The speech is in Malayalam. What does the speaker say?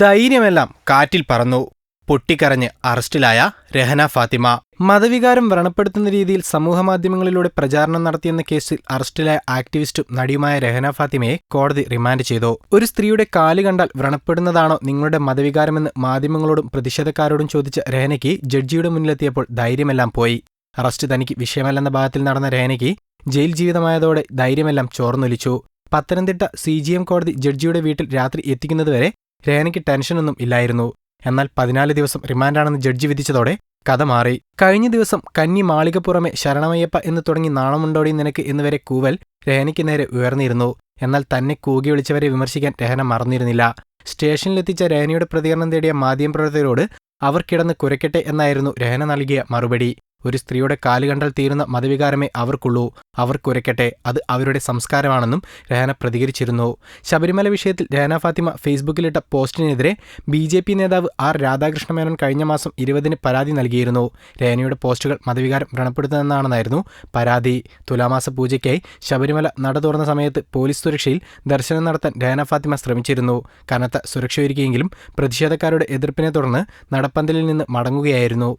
ധൈര്യമെല്ലാം കാറ്റിൽ പറന്നു. പൊട്ടിക്കരഞ്ഞ് അറസ്റ്റിലായ രഹന ഫാത്തിമ. മതവികാരം വ്രണപ്പെടുത്തുന്ന രീതിയിൽ സമൂഹമാധ്യമങ്ങളിലൂടെ പ്രചാരണം നടത്തിയെന്ന കേസിൽ അറസ്റ്റിലായ ആക്ടിവിസ്റ്റും നടിയുമായ രഹന ഫാത്തിമയെ കോടതി റിമാൻഡ് ചെയ്തു. ഒരു സ്ത്രീയുടെ കാൽ കണ്ടാൽ വ്രണപ്പെടുന്നതാണോ നിങ്ങളുടെ മതവികാരമെന്ന് മാധ്യമങ്ങളോടും പ്രതിഷേധക്കാരോടും ചോദിച്ച രഹനയ്ക്ക് ജഡ്ജിയുടെ മുന്നിലെത്തിയപ്പോൾ ധൈര്യമെല്ലാം പോയി. അറസ്റ്റ് തനിക്ക് വിഷയമല്ലെന്ന ഭാഗത്തിൽ നടന്ന രഹനയ്ക്ക് ജയിൽ ജീവിതമായതോടെ ധൈര്യമെല്ലാം ചോർന്നൊലിച്ചു. പത്തനംതിട്ട സി ജി എം കോടതി ജഡ്ജിയുടെ വീട്ടിൽ രാത്രി എത്തിക്കുന്നതുവരെ രഹനയ്ക്ക് ടെൻഷനൊന്നും ഇല്ലായിരുന്നു. എന്നാൽ പതിനാല് ദിവസം റിമാൻഡാണെന്ന് ജഡ്ജി വിധിച്ചതോടെ കഥ മാറി. കഴിഞ്ഞ ദിവസം കന്നി മാളിക പുറമെ ശരണമയ്യപ്പ എന്ന് തുടങ്ങി നാണമുണ്ടോടി നിനക്ക് എന്നുവരെ കൂവൽ രേനയ്ക്ക് നേരെ ഉയർന്നിരുന്നു. എന്നാൽ തന്നെ കൂകി വിളിച്ചവരെ വിമർശിക്കാൻ രഹന മറന്നിരുന്നില്ല. സ്റ്റേഷനിലെത്തിച്ച രേനയുടെ പ്രതികരണം തേടിയ മാധ്യമപ്രവർത്തകരോട് അവർ കിടന്ന് കുരയ്ക്കട്ടെ എന്നായിരുന്നു രഹന നൽകിയ മറുപടി. ഒരു സ്ത്രീയുടെ കാൽ കണ്ടാൽ തീരുന്ന മതവികാരമേ അവർക്കുള്ളൂ. അവർക്കുരയ്ക്കട്ടെ അത് അവരുടെ സംസ്കാരമാണെന്നും രഹന പ്രതികരിച്ചിരുന്നു. ശബരിമല വിഷയത്തിൽ രഹന ഫാത്തിമ ഫേസ്ബുക്കിലിട്ട പോസ്റ്റിനെതിരെ ബി ജെ പി നേതാവ് ആർ രാധാകൃഷ്ണ മേനോൻ കഴിഞ്ഞ മാസം ഇരുപതിന് പരാതി നൽകിയിരുന്നു. രഹനയുടെ പോസ്റ്റുകൾ മതവികാരം വ്രണപ്പെടുത്തുന്നതെന്നാണെന്നായിരുന്നു പരാതി. തുലാമാസ പൂജയ്ക്കായി ശബരിമല നട തുറന്ന സമയത്ത് പോലീസ് സുരക്ഷയിൽ ദർശനം നടത്താൻ രഹന ഫാത്തിമ ശ്രമിച്ചിരുന്നു. കനത്ത സുരക്ഷയൊരുക്കിയെങ്കിലും പ്രതിഷേധക്കാരുടെ എതിർപ്പിനെ തുടർന്ന് നടപ്പന്തലിൽ നിന്ന് മടങ്ങുകയായിരുന്നു.